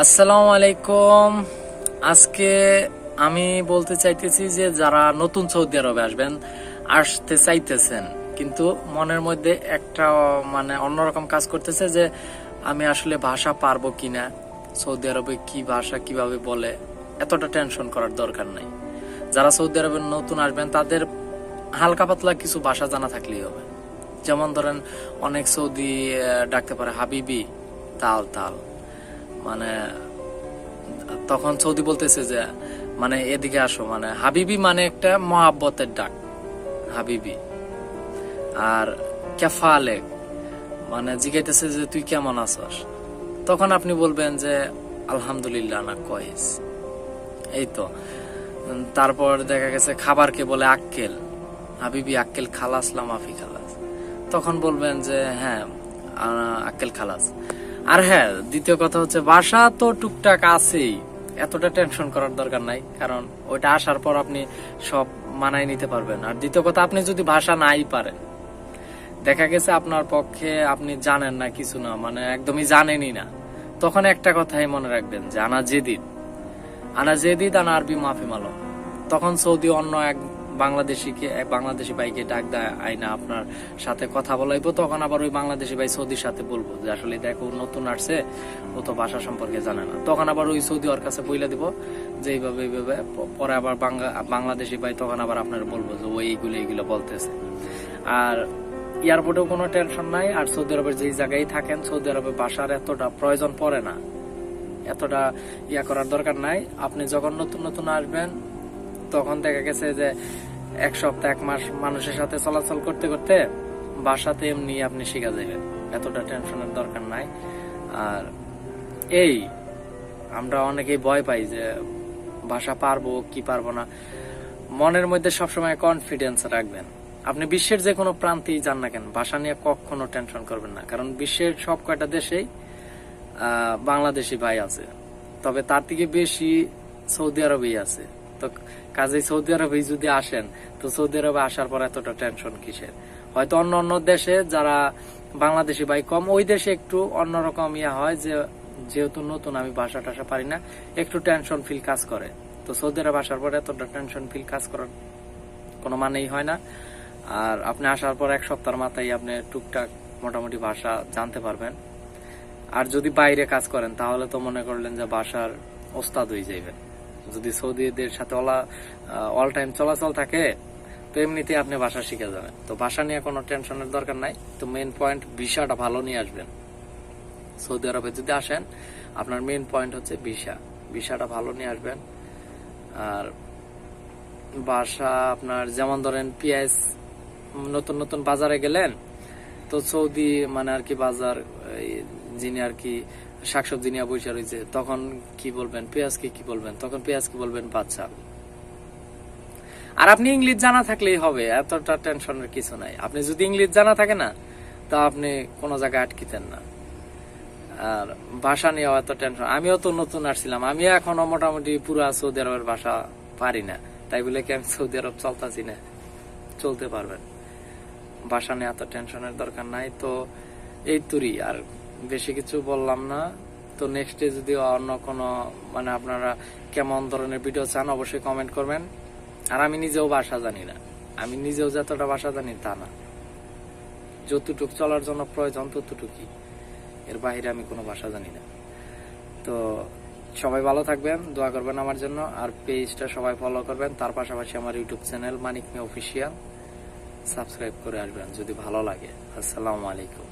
আসসালামু আলাইকুম। আজকে আমি বলতে চাইতেছি যে যারা নতুন সৌদি আরবে আসবেন, আসতে চাইতেছেন, কিন্তু মনের মধ্যে একটা মানে অন্যরকম কাজ করতেছে যে আমি আসলে ভাষা পারব কিনা, সৌদি আরবে কি ভাষা কীভাবে বলে, এতটা টেনশন করার দরকার নাই। যারা সৌদি আরবে নতুন আসবেন, তাদের হালকা পাতলা কিছু ভাষা জানা থাকলেই হবে। যেমন ধরেন, অনেক সৌদি ডাকতে পারে হাবিবি, তাল তাল। মানে তখন সৌদি বলতেছে যে মানে এদিকে আসো মানে হাবিবি মানে একটা মহাব্বতের ডাক, হাবিবি। আর কেফালে মানে জিজ্ঞাইতেছে যে তুই কেমন আছস? তখন আপনি বলবেন যে, আলহামদুলিল্লাহ, না কয়েস। এই তো। তারপর দেখা গেছে খাবারকে বলে আক্কেল। হাবিবি, আক্কেল খালাস লামাফি খালাস। তখন বলবেন যে হ্যাঁ আক্কেল খালাস। আর হ্যাঁ দ্বিতীয় কথা হচ্ছে ভাষা তো টুকটাক আছেই। এতটা টেনশন করার দরকার নাই, কারণ ওইটা আসার পর আপনি সব মানায় নিতে পারবেন। আর দ্বিতীয় কথা, আপনি যদি ভাষা নাই পারেন, দেখা গেছে আপনার পক্ষে আপনি জানেন না কিছু না মানে একদমই জানেনই না, তখন একটা কথাই মনে রাখবেন যে আনা জেদিদ। আনা জেদিদ, আনা আরবি মাফি মালো তখন সৌদি অন্য এক বাংলাদেশিকে বাংলাদেশি ভাইকে ডাক দেয় আইনা আপনার সাথে কথা বলাইবো। তখন আবার ওই বাংলাদেশি ভাই সৌদির সাথে বলব যে, আসলে দেখো নতুন আসছে, ও তো ভাষা সম্পর্কে জানে না। তখন আবার ওই সৌদি ওর কাছে বইলে দিব, যে, এইভাবে এইভাবে পরে আবার বাংলা- বাংলাদেশি ভাই তখন আবার আপনার বলব যে, ও এইগুলো এইগুলো বলতেছে। আর এয়ারপোর্টেও কোনো টেনশন নাই, আর সৌদি আরবের যেই জায়গায় থাকেন, সৌদি আরবে ভাষার এতটা প্রয়োজন পড়ে না। এতটা ইয়া করার দরকার নাই। আপনি যখন নতুন নতুন আসবেন তখন দেখা গেছে যে এক সপ্তাহ, এক মাস মানুষের সাথে চলাচল করতে করতে বাসাতে এমনি আপনি শিখা যাবেন এতটা টেনশনের দরকার নাই। আর এই, আমরা অনেকেই ভয় পাই যে ভাষা পারব কি পারব না। মনের মধ্যে সবসময় কনফিডেন্স রাখবেন। আপনি বিশ্বের যে কোনো প্রান্তেই যান না কেন ভাষা নিয়ে কখনো টেনশন করবেন না। কারণ বিশ্বের সব কয়টা দেশেই বাংলাদেশি ভাই আছে। তবে তার থেকে বেশি সৌদি আরবেই আছে। তো কাজেই সৌদি আরবে যদি আসেন, তো সৌদি আরবে আসার পর এতটা টেনশন কিসের? হয়তো অন্য অন্য দেশে যারা বাংলাদেশি ভাই কম, ওই দেশে একটু অন্যরকম ইয়া হয় যে, যেহেতু নতুন, আমি ভাষা টাষা পারি না, একটু টেনশন ফিল কাজ করে। তো সৌদি আরব আসার পর এতটা টেনশন ফিল কাজ করার কোনো মানেই হয় না। আর আপনি আসার পর এক সপ্তাহের মাথায় আপনি টুকটাক মোটামুটি ভাষা জানতে পারবেন। আর যদি বাইরে কাজ করেন, তাহলে তো মনে করলেন যে ভাষার ওস্তাদ হয়ে যাইবেন। যদি সৌদিদের সাথে অল টাইম চলাচল থাকে, তো এমনিতে আপনি ভাষা শিখে যাবেন। তো ভাষা নিয়ে কোনো টেনশনের দরকার নাই। তো মেইন পয়েন্ট ভিসাটা ভালো নিয়ে আসবেন। সৌদি আরবে যদি আসেন, আপনার মেইন পয়েন্ট হচ্ছে ভিসা। ভিসাটা ভালো নিয়ে আসবেন। আর বাসা আপনার, যেমন ধরেন পেঁয়াজ নতুন নতুন বাজারে গেলেন, তো সৌদি মানে আর কি বাজার যিনি আর কি শাকসবজি নিয়ে বসে রয়েছে, তখন কি বলবেন? পেঁয়াজকে কি বলবেন? তখন পেঁয়াজকে বলবেন বাচ্চা আর আপনি ইংলিশ জানা থাকলেই হবে, এতটা টেনশনের কিছু নাই। আপনি যদি ইংলিশ জানা থাকে না, তা আপনি কোনো জায়গায় আটকিতেন না। আর ভাষা নিয়েও এত টেনশন। আমিও তো নতুন আসছিলাম, আমি এখনও মোটামুটি পুরো সৌদি আরবের ভাষা পারি না। তাই বলে কি আমি সৌদি আরব চলতাছি না? চলতে পারবেন। ভাষা নিয়ে এত টেনশনের দরকার নাই, তো এই তুরি আর বেশি কিছু বললাম না। তো নেক্সট যদি অন্য কোনো মানে আপনারা কেমন ধরনের ভিডিও চান, অবশ্যই কমেন্ট করবেন। আর আমি নিজেও ভাষা জানি না। আমি নিজেও যতটা ভাষা জানি তা না। যতটুক চলার জন্য প্রয়োজন ততটুকুই। এর বাইরে আমি কোনো ভাষা জানি না। তো সবাই ভালো থাকবেন, দোয়া করবেন আমার জন্য। আর পেজটা সবাই ফলো করবেন। তার পাশাপাশি আমার YouTube channel Manik me official subscribe করে আসবেন যদি ভালো লাগে। আসসালামু আলাইকুম।